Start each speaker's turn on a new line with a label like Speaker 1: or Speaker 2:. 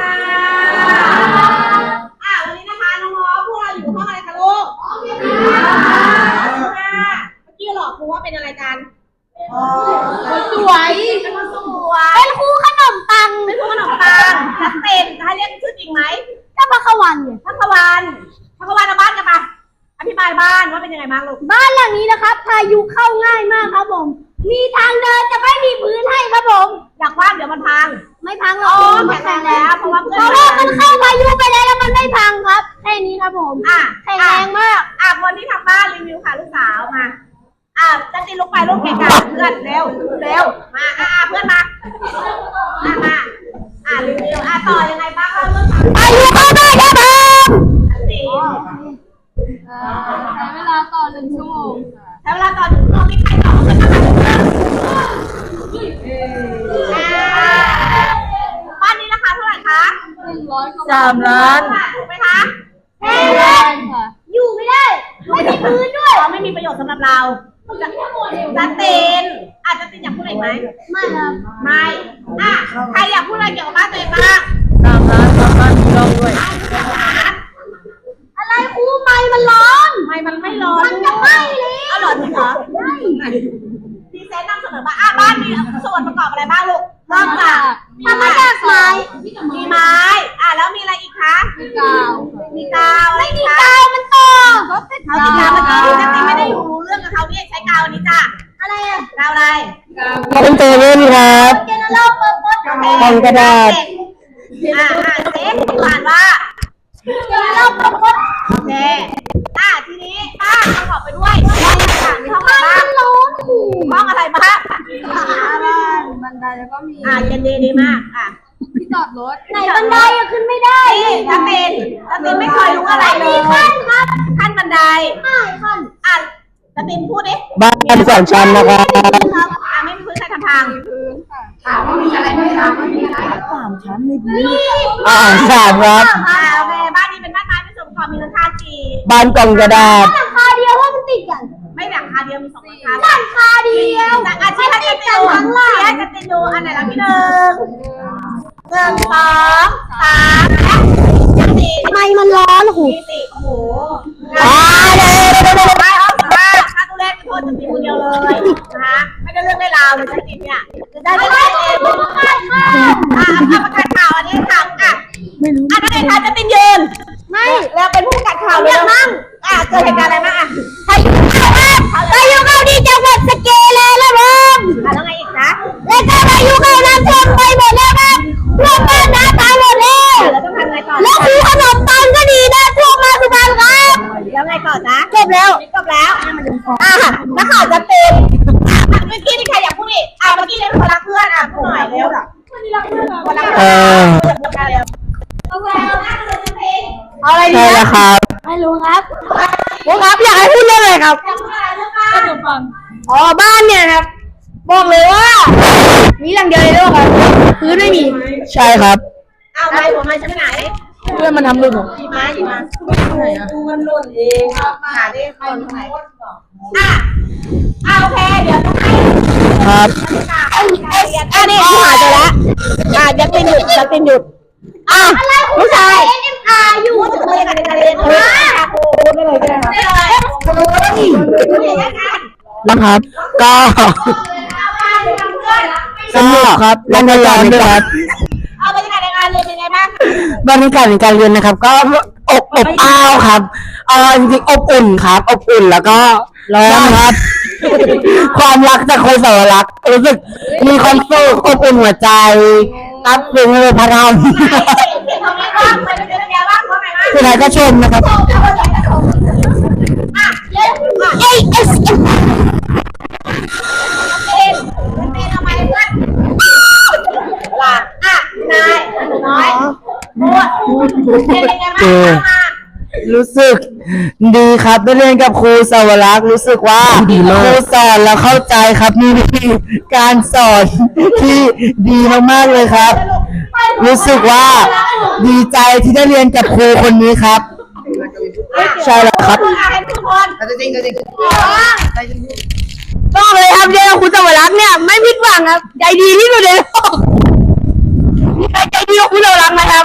Speaker 1: ค่ะอ่าวันนี้นะคะน้องๆพวกเราอยู่ห้องอะไรคะลูกค่ะเมื่อกี้หลอกครูว่าเป็นอะไรกันสวยเป็นคนสวย
Speaker 2: เป็นครูขนมปัง
Speaker 1: เป็นครูขนมปังนักเต้นให้เรียกชื่อจริงไหม
Speaker 2: ก็พระขวันเนี่ย
Speaker 1: พักวันพักวันเอาบ้านกันปะอธิบายบ้านว่าเป็นยังไงบ้างลูก
Speaker 2: บ้านหลังนี้นะครับพายุเข้าง่ายมากครับผม มีทางเดินจะไม่มีพื้นให้ครับผม
Speaker 1: อยากว่างเดี๋ยวมันพัง
Speaker 2: ไม่พังหร
Speaker 1: โอ้
Speaker 2: อก
Speaker 1: แข็งแรงแล้วเพราะว่าเพื่
Speaker 2: เพ
Speaker 1: อน
Speaker 2: ราะว่ามันเข้าพายุไปแล้วแล้วมันไม่พังครับแค่นี้ครับผม
Speaker 1: อะ
Speaker 2: แข็งแรงมาก
Speaker 1: อะคนที่ทำบ้านรีวิวค่ะลูกสาวมา อะจันจิลุกไปลูกเก่งกันเพื่อนเร็วเร็วมาอะอะเพื่อนมาอะมาอะรีวิวอะต่อยังไงบ้างเล่าเรื่องค่ะ
Speaker 2: พายุเข้าได้ครับผม
Speaker 1: จันจิ
Speaker 2: ใช้เวลาต่อหนึ่งชั่วโมง
Speaker 1: ใช้เวลาต่อหนึ่ง บ้านนี้ราคาเท่าไหร่คะ
Speaker 2: หนึ่งร้อย
Speaker 3: สามล้าน
Speaker 1: ถูกไหมคะ
Speaker 2: แพงค่ะ อยู่ไม่ได้ ไม่มีพื้นด้วย
Speaker 1: เราไม่มีประโยชน์สำหรับเราจันตินอาจจะตินอยากพูดอะไรไหม
Speaker 2: ไม่ครับ
Speaker 1: ไม่อะใครอยากพูดอะไรเกี่ยวกับบ้านตัวเองบ้าง
Speaker 3: สามล้านสามล้านมีเราด้วย
Speaker 2: อะไรครูไม่มันร้อน
Speaker 1: ไม่มันไม่ร้อน
Speaker 2: มันจะไหม้เลย
Speaker 1: เอาหรอจริงเหรอดี เซนต์นำเสนอมาอะบ้านมีส่วนประกอบอะไรบ้างลูกเริ่มจาก
Speaker 2: ทำมาจากไม้
Speaker 1: มีไม้ อะแล้วมีอะไรอีกคะ
Speaker 2: มีกาว
Speaker 1: มีกาวอะไร
Speaker 2: ไม่มี
Speaker 1: อีคะ
Speaker 2: กาวมันต่อ
Speaker 1: เขาติดกาวเมื่อกี้จันตินไม่ได้รู้เรื่องกับเขาเนี่ยใช้กาวอันนี้จ้ะ
Speaker 2: อะไรอะ
Speaker 1: กาวอะไร
Speaker 3: เป็นเซเว่นครับ
Speaker 2: เจนเนอเรลเปิร์ป
Speaker 1: โอเค
Speaker 3: กล่องกระดาษ
Speaker 1: อะอะเซ็ตผ่านว่า
Speaker 2: เจนเนอเรลเปิร์ป
Speaker 1: โอเคอะทีนี้บ้านประกอบไปด้วยห้องต่างๆมีห้องอะไรบ้าง
Speaker 2: ร้อนครู
Speaker 1: ห้องอะไรบ้าง
Speaker 2: บ้านบันได แล้วก็มี
Speaker 1: อะเย็นดีดีมากอะ
Speaker 2: ที่จอดรถไหนบันไดอะขึ้นไม่ได้
Speaker 1: นี่ถ้าเป็นถ้าเป็นไม่เคยรู้อะไรเลย
Speaker 2: ขั้นครับ
Speaker 1: ขั้นบันได
Speaker 2: ใช่ขั้น
Speaker 1: อะถ้าเป็นพูดดิ
Speaker 3: บ้านสองชั้นนะครับ
Speaker 1: ครับอะไม่มีพื้นใครทำทาง
Speaker 3: อ่าสามครับ
Speaker 1: อะโอเคบ้านนี้เป็นบ้านไม้เป็นส่วนประกอบมีหลังคากี่
Speaker 3: บ้านกล่องกระดาษา
Speaker 2: เดียวมี
Speaker 1: สองหลังคา
Speaker 2: หลังคาเดียว
Speaker 1: แต่อาชีพให้จะติดทั้งหลังให้จะติดดูอันไหนหลังที่หนึ่งหนึ่งสองสามและสี่
Speaker 2: ทำไมมันร้อนครู
Speaker 1: มีสี่โอ้โห
Speaker 3: อ่าเดี๋ยวเดี๋ยวเดี๋ยวเดี๋ยว
Speaker 1: ไม่เอาค่ะค่าตู้แรกเป็นโทษจะติดคนเดียวเลยนะคะไม่ได้เรื่องได้ราวเลยจะติดเนี่ยจะได้ไม่ได้เองอะเอาประกาศข่าวอันนี้ข่าวอะไม่รู้อะนักเรียนคะจะติดยืน
Speaker 2: ไม่
Speaker 1: แล้วเป็นผู้ประกาศข่าวเลยนั่งอะเกิดเหตุการณ์อะไรบ้าง
Speaker 2: เพื่
Speaker 1: อน
Speaker 2: คนรัก
Speaker 1: เอเพื่อนอพูดกัน
Speaker 3: เร็
Speaker 1: วเอาแล้วนะเดี๋ยวจะเพลง
Speaker 2: เอาอะไร
Speaker 3: ใช่แล้วครับ
Speaker 2: ไม่รู้ครับ
Speaker 3: ผมครับอยากให้พูดเรื่องอะไรครับ
Speaker 1: อยากพูดอะไรเรื่องบ้าน
Speaker 3: อ๋อบ้านเนี่ยครับ บอกเลยว่า มีอย่างเดียวในโลกครับพื้นไม่มีใช่ครับ
Speaker 1: เอาไม้ผมไม้ฉันไปไหน
Speaker 3: เพื่อนมันทำหลุดผม
Speaker 1: มีไม้อยู่มาดูมันหล่นเองหาดิคนตรงไหนอะอะโอเค เดี๋ยวต้องให้
Speaker 3: ครับ
Speaker 1: อัน นี้หาเจอแล้วอะยัดตินหยุดยัดตินหยุด อะลูกชาย
Speaker 2: NMR อยู่
Speaker 1: พูดถึงเลยกันในการเรียนเออพูดได้เลยได้เลยได้เลย
Speaker 3: นะครับ ก็สนุกครับและก็ร้อนด้วยครับ
Speaker 1: เอาบรรยากาศในการเรียนเป็นไงบ้าง
Speaker 3: บรรยากาศในการเรียนนะครับ ก็อบอบอ้าวครับเออจริงๆอบอุ่นครับ อบอุ่นแล้วก็ร้อนครับ ความรักจากคนสาวรัก รู้สึกมีความสุขอบอุ่นหัวใจครับเป็นเลยพระราม
Speaker 1: เสียงทำไมบ้างไปเป็นยังไงบ้างว่าไงบ้าง
Speaker 3: สุดท้ายก็ชมนะครับ
Speaker 1: อะเล่นอะ
Speaker 2: เอ้ยเอ้ย
Speaker 1: เป็นเป็นทำไมเพื่อนลาอ่
Speaker 3: รู้สึกดีครับได้เรียนกับครูสาวรักษ์รู้สึกว่าครูสอนแล้วเข้าใจครับมีวิธีการสอนที่ดีมากๆเลยครับ รู้สึกว่าดีใจที่ได้เรียนกับครูคนนี้ครับ ใช่แล้วครับ
Speaker 1: อะให้ทุกคน
Speaker 3: ต้องเลยครับเรียนกับครูสาวรักษ์เนี่ยไม่ผิดหวังครับ ใจดีที่สุดในโลกใจดีกับครูสาวรักษ์นะครับ